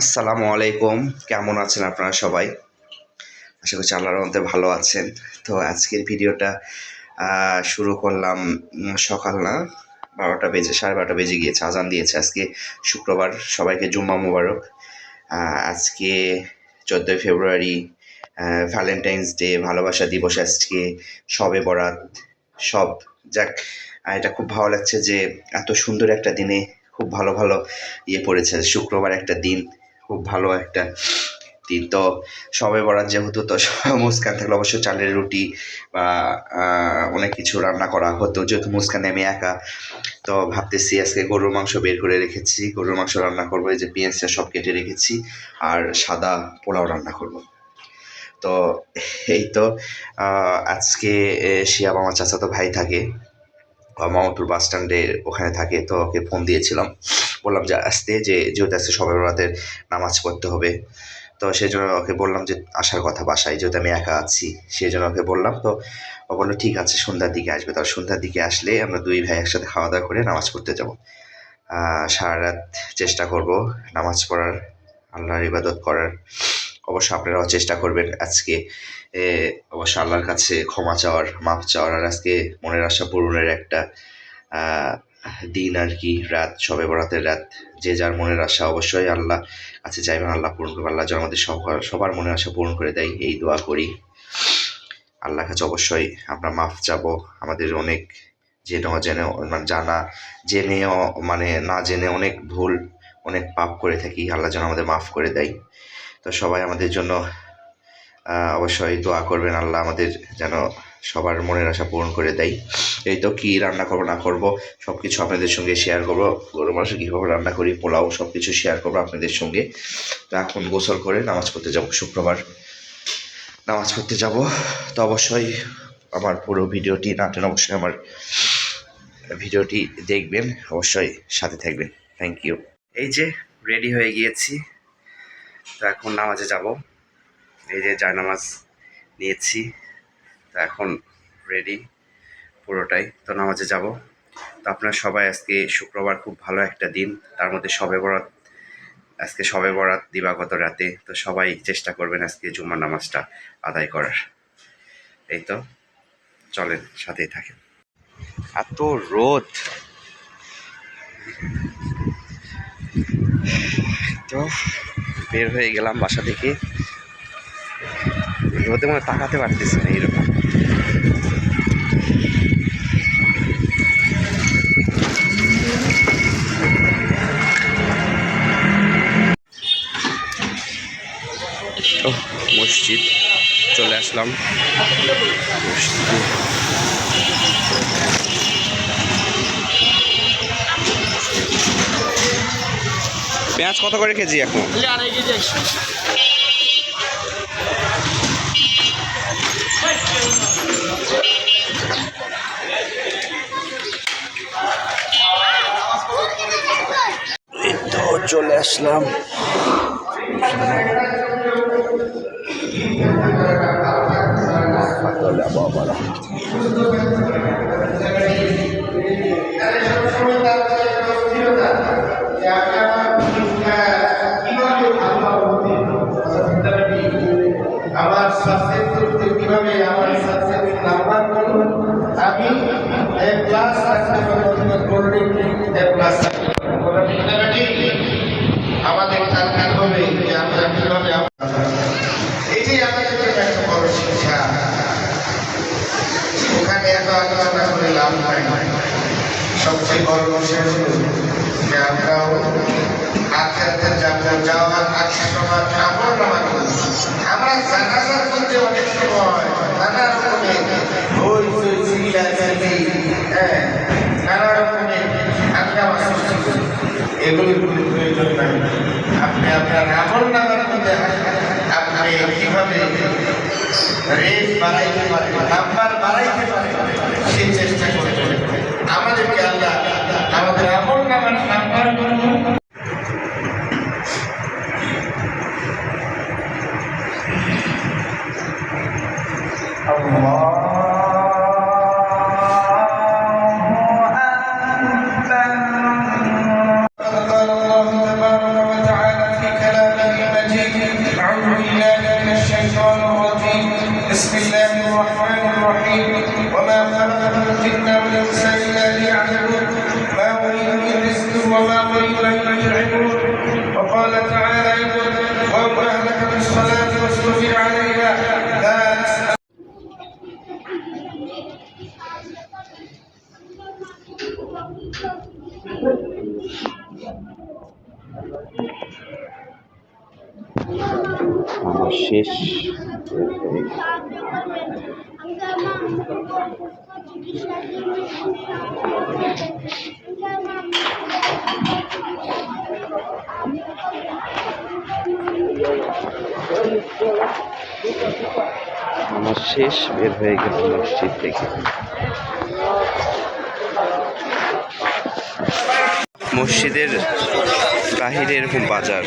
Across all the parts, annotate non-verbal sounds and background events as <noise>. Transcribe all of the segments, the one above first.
আসসালামু আলাইকুম। কেমন আছেন আপনারা সবাই? আশা করছি আল্লাহর মধ্যে ভালো আছেন। তো আজকের ভিডিওটা শুরু করলাম সকাল না, বারোটা বেজে, সাড়ে বারোটা বেজে গিয়েছে, আজান দিয়েছে আজকে শুক্রবার, সবাইকে জুম্মা মুবারক। আজকে চোদ্দোই ফেব্রুয়ারি ভ্যালেন্টাইন্স ডে ভালোবাসা দিবস আজকে, সবে বরাত, সব, যাক এটা খুব ভালো লাগছে যে এত সুন্দর একটা দিনে খুব ভালো ভালো ইয়ে পড়েছে। শুক্রবার একটা দিন, খুব ভালো একটা দিন। তো সবে বরাত যেহেতু, তো <laughs> মুস্কান থাকলে অবশ্য চালের রুটি বা অনেক কিছু রান্না করা হতো। যেহেতু মুস্কানে আমি একা, তো ভাবতেছি আজকে গরুর মাংস বের করে রেখেছি। গরুর মাংস রান্না করব, এই যে পেঁয়াজটা সব কেটে রেখেছি আর সাদা পোলাও রান্না করব। তো এই তো আজকে শিয়াব আমার চাচাতো ভাই থাকে। মামাতুর বাস স্ট্যান্ডের ওখানে থাকে, তো ওকে ফোন দিয়েছিলাম। বললাম যে, আসতে যে, যেহেতু আজকে সবাই রাতের নামাজ পড়তে হবে, তো সেই জন্য ওকে বললাম যে, আসার কথা বাসায়, যেহেতু আমি একা আছি সেই জন্য ওকে বললাম, তো ও বলল, ঠিক আছে, সন্ধ্যার দিকে আসবে। তার সন্ধ্যার দিকে আসলে আমরা দুই ভাই একসাথে খাওয়া দাওয়া করে নামাজ পড়তে যাব। সারা রাত চেষ্টা করব নামাজ পড়ার, আল্লাহর ইবাদত করার। অবশ্য আপনারাও চেষ্টা করবেন আজকে অবশ্য আল্লাহর কাছে ক্ষমা চাওয়ার মাপ চাওয়ার। আর আজকে মনের আশা পূরণের একটা দিন আর কি, রাত, সবে বরাতের রাত। যে যার মনের আশা অবশ্যই আল্লাহ কাছে চাইবেন আল্লাহ পূরণ করবে। আল্লাহ যেন আমাদের সবার সবার মনের আশা পূরণ করে দেয়, এই দোয়া করি। আল্লাহর কাছে অবশ্যই আমরা মাফ চাব। আমাদের অনেক জেনে অজেনে মানে জানা, জেনেও মানে না জেনে অনেক ভুল, অনেক পাপ করে থাকি। আল্লাহ যেন আমাদের মাফ করে দেয়। তো সবাই আমাদের জন্য অবশ্যই দোয়া করবেন আল্লাহ আমাদের যেন সবার মনের আশা পূরণ করে দেয়। এই তো কী রান্না করব, না করব সব কিছু আপনাদের সঙ্গে শেয়ার করব। গরু মাংস কীভাবে রান্না করি, পোলাও সব কিছু শেয়ার করব আপনাদের সঙ্গে। তো এখন গোসল করে নামাজ পড়তে যাব, শুক্রবার নামাজ পড়তে যাব। তো অবশ্যই আমার পুরো ভিডিওটি নাটেন অবশ্যই আমার ভিডিওটি দেখবেন, অবশ্যই সাথে থাকবেন। থ্যাংক ইউ এই যে রেডি হয়ে গিয়েছি। তো এখন নামাজে যাব। এই যে নামাজ নিয়েছি, তো এখন রেডি পুরোটাই। তো নামাজে যাব। তো আপনারা সবাই আজকে শুক্রবার খুব ভালো একটা দিন। তার মধ্যে সবে বরাত, আজকে সবে বরাত দিবাগত রাতে। তো সবাই চেষ্টা করবেন আজকে জুমার নামাজটা আদায় করার। এই তো, চলেন, সাথেই থাকেন। এত রোদ। তো বের হয়ে গেলাম বাসা থেকে। রোদে মনে তাকাতে পারতেছি না এরকম মসজিদ চলে আসলাম। পেঁয়াজ কত করে কেজি এখন? আড়াই কেজি একশো। চলে আসলাম। আমার A plus certificate of quality, A plus certificate. এগুলির কোনো প্রয়োজন নাই। আপনি আপনার আমল নামার মধ্যে আপনি কীভাবে রেট বাড়াইতে পারেন, নাম্বার বাড়াইতে পারেন, সেই চেষ্টা আমার শেষ। আমার শেষ বের হয়ে গেল মসজিদ থেকে মসজিদের বাহিরে এরকম বাজার।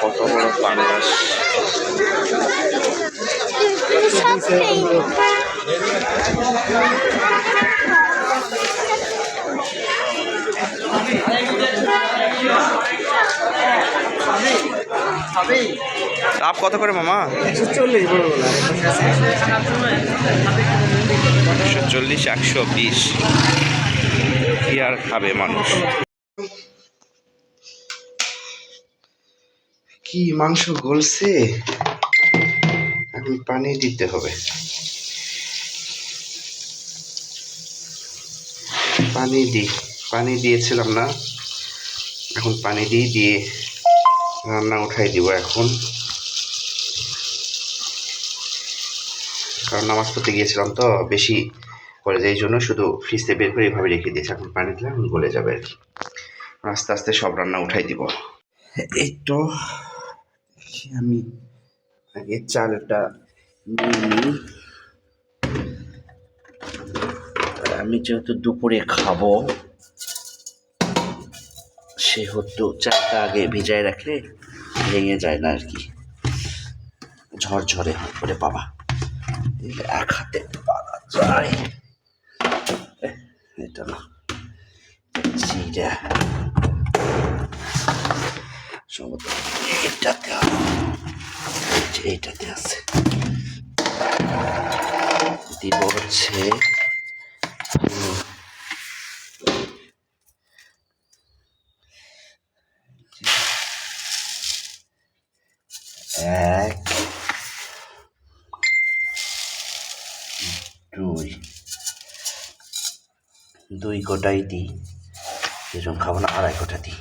কত বড় পাঙ্গাস লাভ কত করে মামা? একশো চল্লিশ একশো বিশ। কি আর খাবে মানুষ? কি মাংস গলছে? এখন পানি দিতে হবে। পানি দিই পানি দিয়েছিলাম না। এখন পানি দিয়ে দিয়ে রান্না উঠাই দিব এখন। কারণ নামাজ পড়তে গিয়েছিলাম তো বেশি করে যে জন্য শুধু ফ্রিজে বের করে এইভাবে রেখে দিয়েছি। এখন পানি দিলে এখন গলে যাবে আর কি। আস্তে আস্তে সব রান্না উঠাই দিব। এই তো আমি আগে চালটা নিই। আমি যেহেতু দুপুরে খাব সেহেতু চালটা আগে ভিজায় রাখলে ভেঙে যায় না আর কি। ঝরঝরে হয় করে, বাবা। এক হাতে পারা যায়। এটা না। জিরা এটাতে। এইটাতে আছে। দিব হচ্ছে হুম, এক দুই দুই গোটাই দিই এরকম খাব না, আড়াই গোটা দিই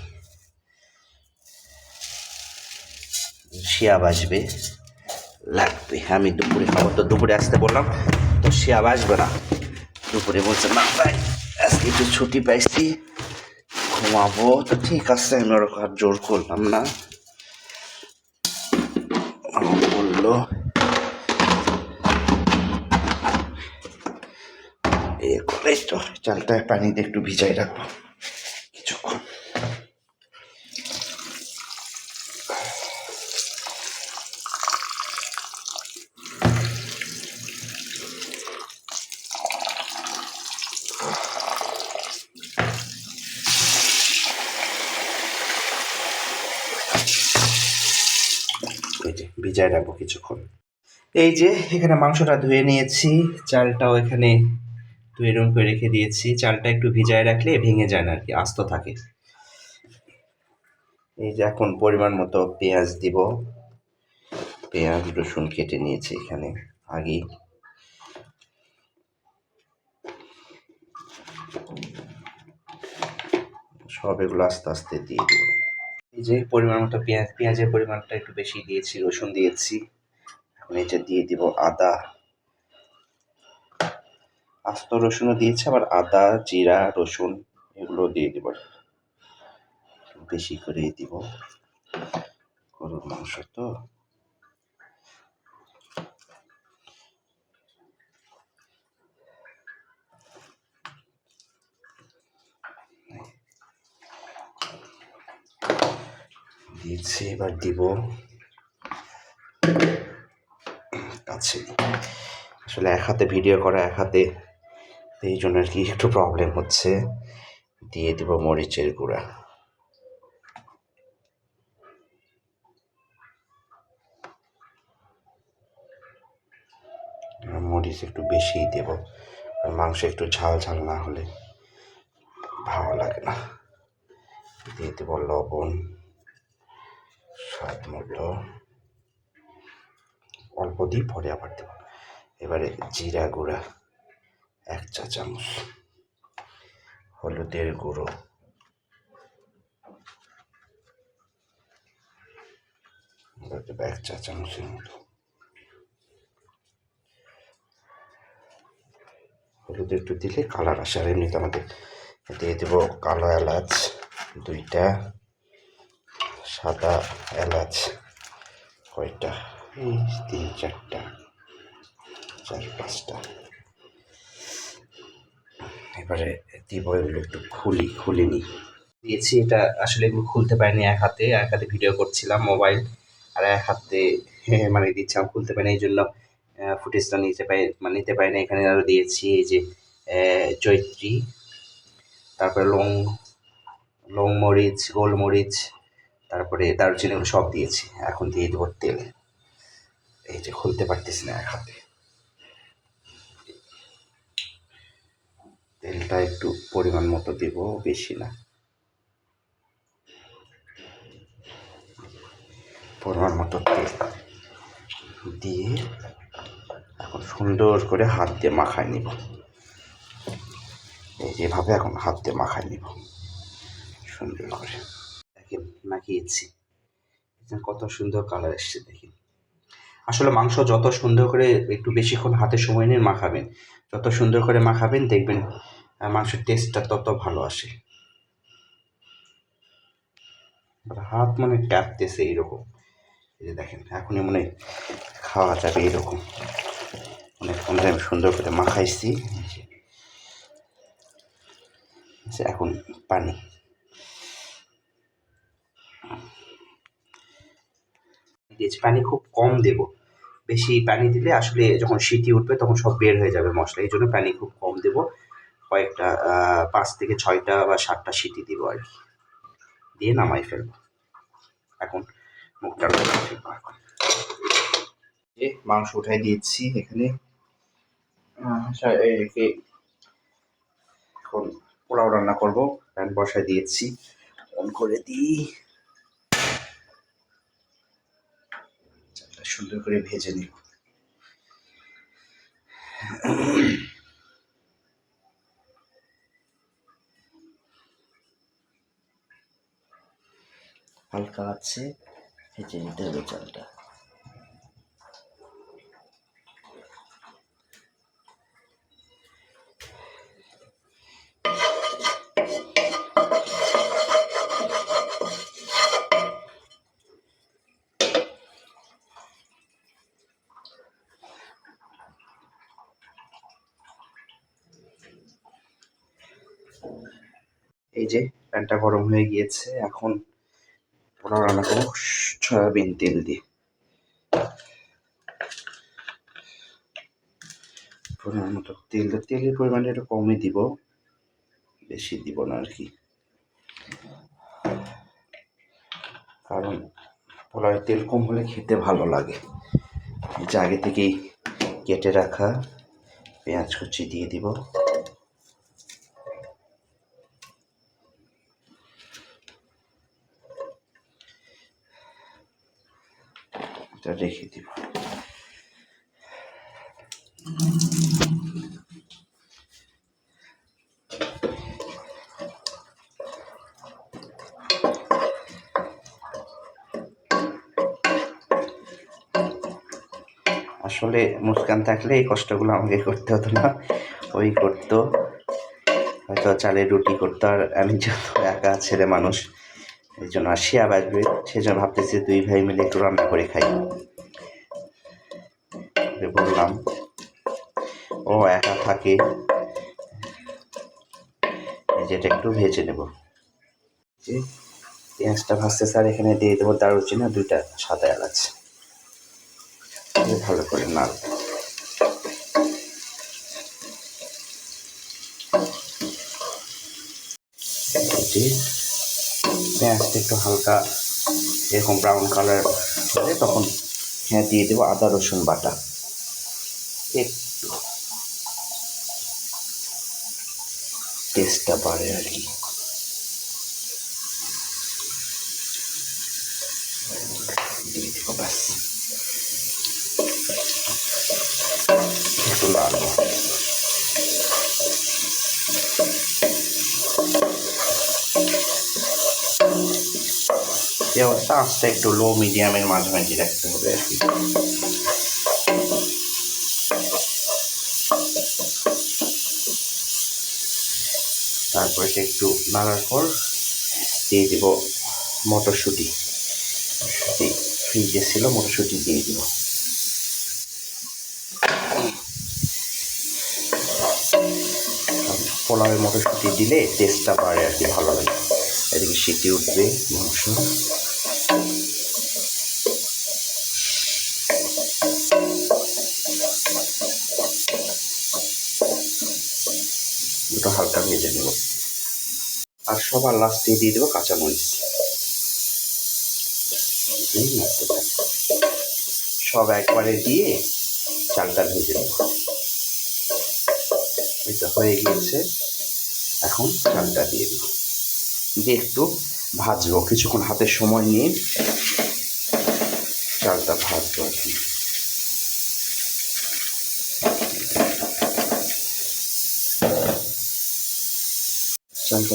শিয়া বাজবে লাগবে। আমি দুপুরে খাব, তো দুপুরে আসতে বললাম, তো শিয়া বাজবে না। দুপুরে বলছে, না ভাই, আজকে একটু ছুটি পাইছি, ঘুমাবো। তো ঠিক আছে, আমি ওরকম জোর করলাম না। বলল এ করে তো চালটা পানিতে একটু ভিজাই রাখব। কিছুক্ষণ। এই ভিজায় রাখব কিছুক্ষণ। এই যে, এখানে মাংসটা ধুয়ে নিয়েছি। চালটাও এখানে ধুয়ে এরকম করে রেখে দিয়েছি, চালটা একটু ভিজায় রাখলে ভেঙে যায় না আর কি আস্ত থাকে। এই যে এখন পরিমাণ মতো পেঁয়াজ দিব। পেঁয়াজ, রসুন কেটে নিয়েছি এখানে, আগে। সব এগুলো আস্তে আস্তে দিয়ে দিব। এই যে পরিমাণ মতো পেঁয়াজ, পেঁয়াজের পরিমাণটা একটু বেশি দিয়েছি, রসুন দিয়েছি। এখন এটা দিয়ে দিব আদা। আস্ত রসুনও দিয়েছি, আবার আদা, জিরা, রসুন এগুলো দিয়ে দিব। বেশি করেই দিব। গরুর মাংস তো। দিয়েছি এবার দিব। কাছে। আসলে এক হাতে ভিডিও করা, এক হাতে এই জন্য আর কি একটু প্রবলেম হচ্ছে। দিয়ে দিব মরিচের গুঁড়া। মরিচ একটু বেশিই দেব। মাংস একটু ঝাল ঝাল না হলে ভালো লাগে না। দিয়ে দেব লবণ, স্বাদ মতো। অল্প দিই, পরে আবার দেব। এবারে জিরা গুঁড়া। এক চা চামচ হলুদের গুঁড়ো। এক চা চামচের মতো হলুদ একটু দিলে কালার আসে। আর এমনিতে আমাদের দিয়ে দেবো কালো এলাচ দুইটা, সাদা এলাচ কয়টা? তিন, চারটা, চার, পাঁচটা। এবারে দিব এগুলো একটু খুলি, খুলিনি। দিয়েছি এটা আসলে এগুলো খুলতে পারিনি এক হাতে এক হাতে ভিডিও করছিলাম মোবাইল আর এক হাতে <laughs> মানে দিচ্ছিলাম, খুলতে পারিনি, এই জন্য ফুটেজটা নিতে পারি মানে নিতে পারি না এখানে আরও দিয়েছি এই যে চৈত্রী, তারপরে লং লং মরিচ গোলমরিচ তারপরে দারুচিনি সব দিয়েছি। এখন দিয়ে দেবো তেল। এই যে খুলতে পারতেছি না এক হাতে। তেলটা একটু পরিমাণ মতো দিব, বেশি না। পরিমাণ মতো তেল দিয়ে এখন সুন্দর করে হাত দিয়ে মাখায় নিব। এই যেভাবে এখন হাত দিয়ে মাখায় নিব। সুন্দর করে। দেখেন, মাখিয়েছি। কত সুন্দর কালার এসছে, দেখেন। আসলে মাংস যত সুন্দর করে একটু বেশিক্ষণ হাতে সময় নিয়ে মাখাবেন, যত সুন্দর করে মাখাবেন, দেখবেন মাংসের টেস্টটা তত ভালো আসে। হাত মানে ট্যাপতেছে এইরকম। এই যে দেখেন এখনই মনে খাওয়া যাবে এরকম অনেকক্ষণ আমি সুন্দর করে মাখাইছি আচ্ছা, এখন পানি। পানি খুব কম দেব। বেশি পানি দিলে আসলে যখন সিটি উঠবে তখন সব বের হয়ে যাবে মশলা। এই জন্য পানি খুব কম দেব। কয়েকটা পাঁচ থেকে ছয়টা বা সাতটা সিটি দিব আর কি। দিয়ে নামাই ফেলব। এখন মুখটা মাংস উঠাই দিয়েছি এখানে। এখন পোলাও রান্না করব। প্যান বসাই দিয়েছি। অন করে দিই। সুন্দর করে ভেজে নিব। হালকা আছে ভেজে নিতে হবে চালটা। এই যে প্যানটা গরম হয়ে গিয়েছে এখন পোলাও রান্না করব সয়াবিন তেল দিয়ে পরিমাণ মতো তেল তেলের পরিমাণটা একটু কমই দিব বেশি দিব না আর কি কারণ পোলাওয়ে তেল কম হলে খেতে ভালো লাগে যে আগে থেকেই কেটে রাখা পেঁয়াজ কুচি দিয়ে দিব এটা রেখে দিব। আসলে মুস্কান থাকলে এই কষ্টগুলো আমাকে করতে হতো না। ওই করতো। হয়তো চালের রুটি করতো। আর আমি যেহেতু একা ছেলে মানুষ এই জন্য আর শিয়া বাজবে সেই জন্য ভাবতেছি দুই ভাই মিলে একটু রান্না করে খাই। বললাম, ও একা থাকে যেটা একটু ভেজে নেব। যে পেঁয়াজটা ভাজতেছে স্যার এখানে দিয়ে দেবো দারুচিনি দুইটা সাদা এলাচ। ভালো করে নাড়ব এটি পেঁয়াজটা একটু হালকা এরকম ব্রাউন কালার হলে তখন হ্যাঁ দিয়ে দেবো আদা, রসুন বাটা। একটু। টেস্টটা বাড়ে আর কি। ব্যাস। একটু এই অবস্থা, আস্তে একটু লো মিডিয়ামের মাঝামাঝি রাখতে হবে আর কি। তারপর এটা একটু নাড়ার পর দিয়ে দিব মটরশুঁটি। ফ্রিজে ছিল, মটরশুঁটি দিয়ে দিব। পোলাওয়ে মটরশুঁটি দিলে টেস্টটা বাড়ে আর কি, ভালো লাগে। এদিকে সিটি উঠবে মাংস। হালকা ভেজে নেব আর সবার লাস্টে দিয়ে দেবো কাঁচামরিচ সব একবারে দিয়ে চালটা ভেজে নেব। এটা হয়ে গিয়েছে। এখন চালটা দিয়ে দেব। দিয়ে একটু ভাজবো। কিছুক্ষণ হাতে সময় নিয়ে চালটা ভাজবো আর কি।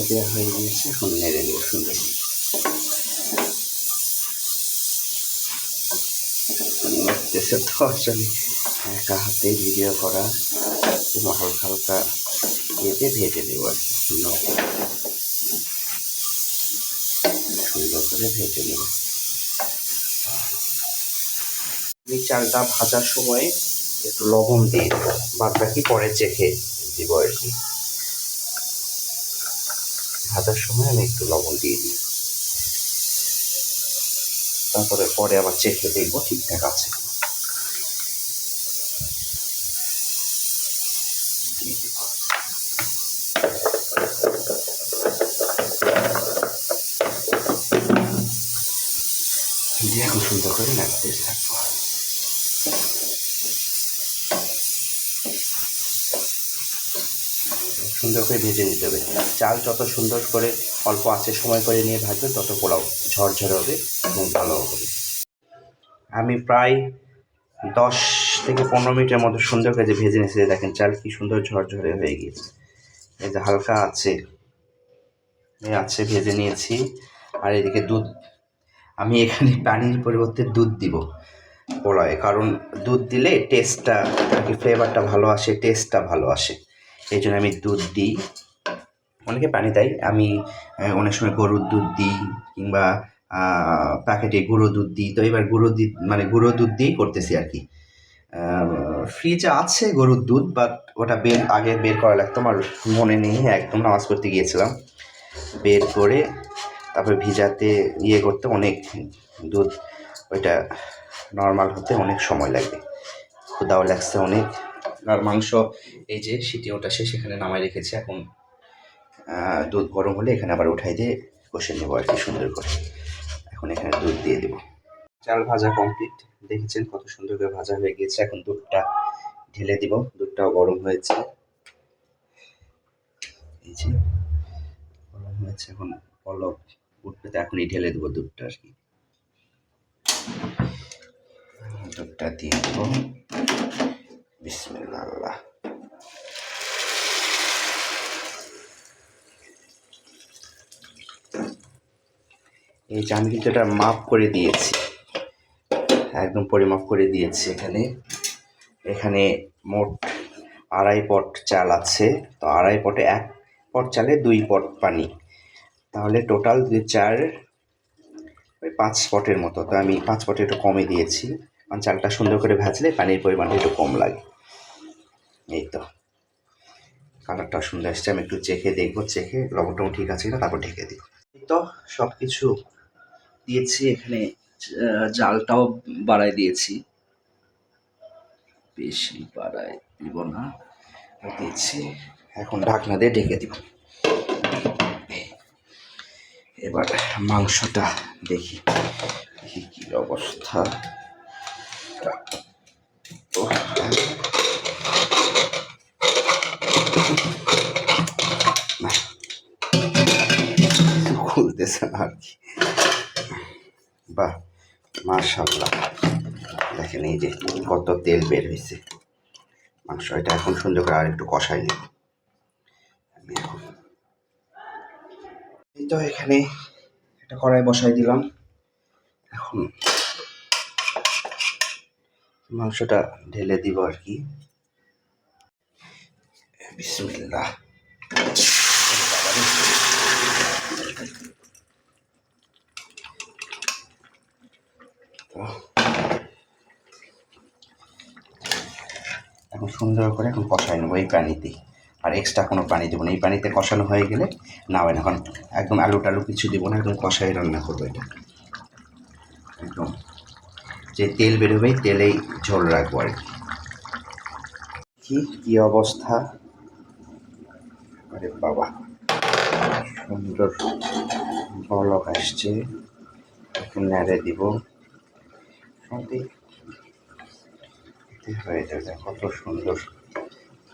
চালটা দেওয়া হয়ে গিয়েছে। এখন নেড়ে নেব সুন্দর একা হাতে ভিডিও করা হালকা হালকা এতে ভেজে দেবো আর কি। সুন্দর করে। ভেজে নেব। এই চালটা ভাজার সময় একটু লবণ দিয়ে বাদ বাকি পরে চেখে দিব আর কি ভাজার সময় আমি একটু লবণ দিয়ে দিই তারপরে পরে আবার চেখে দেখব ঠিকঠাক আছে। দিয়ে। এখন সুন্দর করে নাড়তে থাকব সুন্দর করে ভেজে নিতে হবে। চাল যত সুন্দর করে অল্প আঁচে সময় করে নিয়ে ভাজবে, তত পোলাও ঝরঝরে হবে এবং ভালো হবে। আমি প্রায় দশ থেকে পনেরো মিনিটের মতো সুন্দর করে যে ভেজে নিয়েছি দেখেন চাল কি সুন্দর ঝরঝরে হয়ে গিয়েছে। এই যে হালকা আছে আছে, ভেজে নিয়েছি। আর এদিকে দুধ, আমি এখানে পানির পরিবর্তে দুধ দিব পোলাওয়ে, কারণ দুধ দিলে টেস্টটা আর কি ফ্লেভারটা ভালো আসে টেস্টটা ভালো আসে। এই জন্য আমি দুধ দিই। অনেকে পানি দেয়। আমি অনেক সময় গরুর দুধ দিই কিংবা প্যাকেটে গুঁড়ো দুধ দিই। তো এবার গুঁড়ো দুধ মানে গুঁড়ো দুধ দিয়েই করতেছি আর কি। ফ্রিজে আছে গরুর দুধ বাট ওটা বের, আগে বের করা লাগতো। আমার মনে নেই, একদম নামাজ পড়তে গিয়েছিলাম। বের করে তারপরে ভিজাতে ইয়ে করতে অনেক দুধ, ওইটা নর্মাল হতে অনেক সময় লাগবে ক্ষুদাও লাগছে অনেক। আর মাংস, এই যে সিটি ওটা সে সেখানে নামাই রেখেছে, এখন দুধ গরম হলে এখানে আবার উঠাই দিয়ে কষে নেব আর কি সুন্দর করে। এখন এখানে দুধ দিয়ে দেবো। চাল ভাজা কমপ্লিট দেখেছেন কত সুন্দর করে ভাজা হয়ে গিয়েছে। এখন দুধটা ঢেলে দিব। দুধটাও গরম হয়েছে। এই যে গরম হয়েছে, এখন পলক উঠবে তো এখনই ঢেলে দেবো দুধটা আর কি। দুধটা দিয়ে দেবো। বিসমিল্লাহ এই যে মাপ করে দিয়েছি। একদম পরিমাপ করে দিয়েছি এখানে। এখানে মোট আড়াই পট চাল আছে। তো আড়াই পটে এক পট চালে দুই পট পানি। তাহলে টোটাল দুই চার, ওই পাঁচ পটের মতো। তো আমি পাঁচ পটে একটু কমে দিয়েছি। কারণ চালটা সুন্দর করে ভাজলে পানির পরিমাণটা একটু কম লাগে। এই তো। কালারটা সুন্দর আসছে আমি একটু চেখে দেখব, চেখে লবণ টবণ ঠিক আছে কিনা, তারপর ঢেকে দিব এই তো সব কিছু দিয়েছি, এখানে জালটাও বাড়াই দিয়েছি। বেশি বাড়াই দিব না, দিয়েছি। এখন ঢাকনা দিয়ে ঢেকে দিব। এবার মাংসটা দেখি দেখি কি অবস্থা। আর কি বাহ মাশাল্লাহ দেখেন এই যে কত তেল বের হয়েছে। মাংস এটা এখন সুন্দর করে আর একটু কষাই নেব। আমি এখন এই তো এখানে একটা কড়াই বসাই দিলাম। এখন মাংসটা ঢেলে দিব আর কি। বিসমিল্লাহ। এখন সুন্দর করে এখন কষাই নেব এই পানিতেই আর এক্সট্রা কোনো পানি দেবো না। এই পানিতে কষানো হয়ে গেলে না হয় এখন একদম আলু টালু কিছু দেবো না, একদম কষাই রান্না করব এটা। একদম যে তেল বেরোবে তেলেই ঝোল রাখব আর কি। কি কি অবস্থা? আরে বাবা, সুন্দর বলক আসছে। এখন নেড়ে দিব। এতে হয়ে যাবে, কত সুন্দর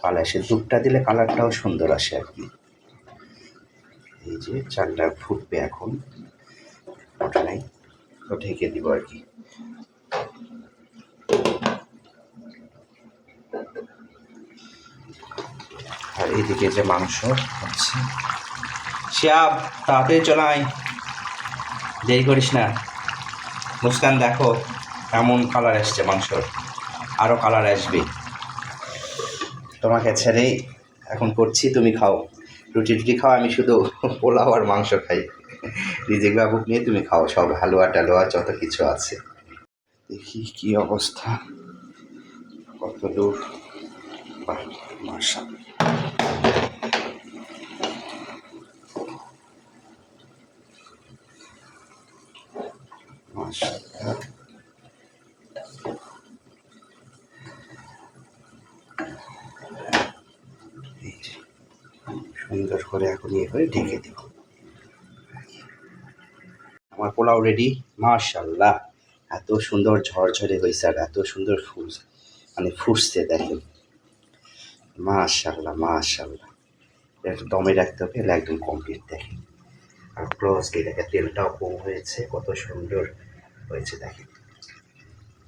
কালার আসে দুধটা দিলে কালারটাও সুন্দর আসে আর কি। এই যে চালটা ফুটবে এখন ওটা নাই, তো ঢেকে দিব আর কি। আর এদিকে যে মাংস হচ্ছে, শিয়াব, তাড়াতাড়ি চলাই দেরি করিস না। মুস্কান, দেখো। কেমন কালার আসছে মাংসর। আরও কালার আসবে। তোমাকে ছেড়েই এখন করছি, তুমি খাও। রুটি টুটি খাও, আমি শুধু <laughs> পোলাও আর মাংস খাই। রিজিক বাবুক নিয়ে তুমি খাও, সব হালুয়া টালুয়া যত কিছু আছে। দেখি কি অবস্থা। কত দূর। বাহ মার্শাল মাশাআল্লাহ এই যে সুন্দর করে এখন ইয়ে করে ঢেকে দিব। আমার পোলাও রেডি মাশাল্লাহ এত সুন্দর ঝরঝরে হয়েছে আর এত সুন্দর ফুল মানে ফুটছে দেখেন। মাশাল্লাহ মাশাল্লাহ একটু দমে রাখতে হবে এলে একদম কমপ্লিট দেখেন। আর ক্লোজ প্লাস এটাকে তেলটাও কম হয়েছে, কত সুন্দর হয়েছে দেখেন।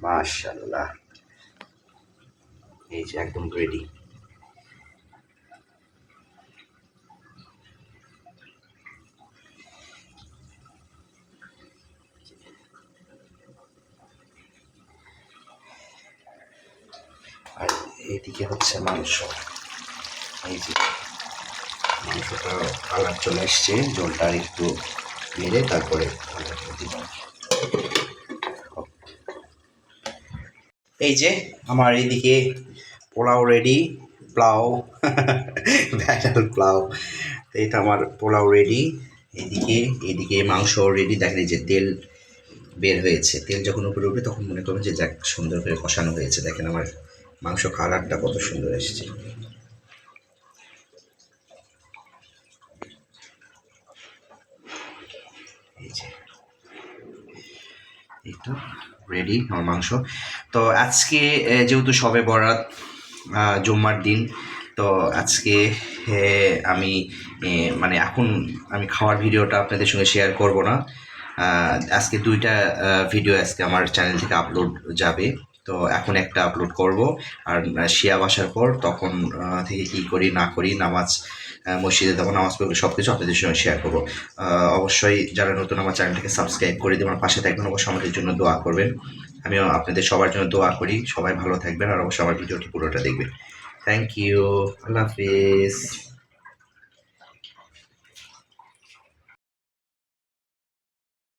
মাশাল্লাহ এই যে একদম রেডি আর এইদিকে হচ্ছে মাংস। এই যে মাংসটা কালার চলে এসছে, জলটা একটু মেরে তারপরে এই যে আমার এইদিকে পোলাও রেডি প্লাও ভ্যাটাল প্লাও। তো এটা আমার পোলাও রেডি এদিকে এদিকে মাংস রেডি দেখেন যে তেল বের হয়েছে। তেল যখন উপরে উঠবে তখন মনে করবেন যে যাক সুন্দর করে কষানো হয়েছে। দেখেন আমার মাংস কালারটা কত সুন্দর এসেছে। এই তো রেডি আমার মাংস। তো আজকে যেহেতু সবে বরাত জুম্মার দিন, তো আজকে আমি মানে এখন আমি খাওয়ার ভিডিওটা আপনাদের সঙ্গে শেয়ার করব না। আজকে দুইটা ভিডিও আজকে আমার চ্যানেল থেকে আপলোড যাবে। তো এখন একটা আপলোড করব। আর শিয়াব আসার পর তখন থেকে কি করি, না করি, নামাজ মসজিদে তখন নামাজ পড়বে সব কিছু আপনাদের সঙ্গে শেয়ার করব। অবশ্যই যারা নতুন আমার চ্যানেলটাকে সাবস্ক্রাইব করে দেবেন পাশে থাকবেন, অবশ্যই আমাদের জন্য দোয়া করবেন। আমিও আপনাদের সবার জন্য দোয়া করি, সবাই ভালো থাকবেন, আর অবশ্যই আমার ভিডিওটি পুরোটা দেখবেন। থ্যাংক ইউ আল্লাহ হাফিজ।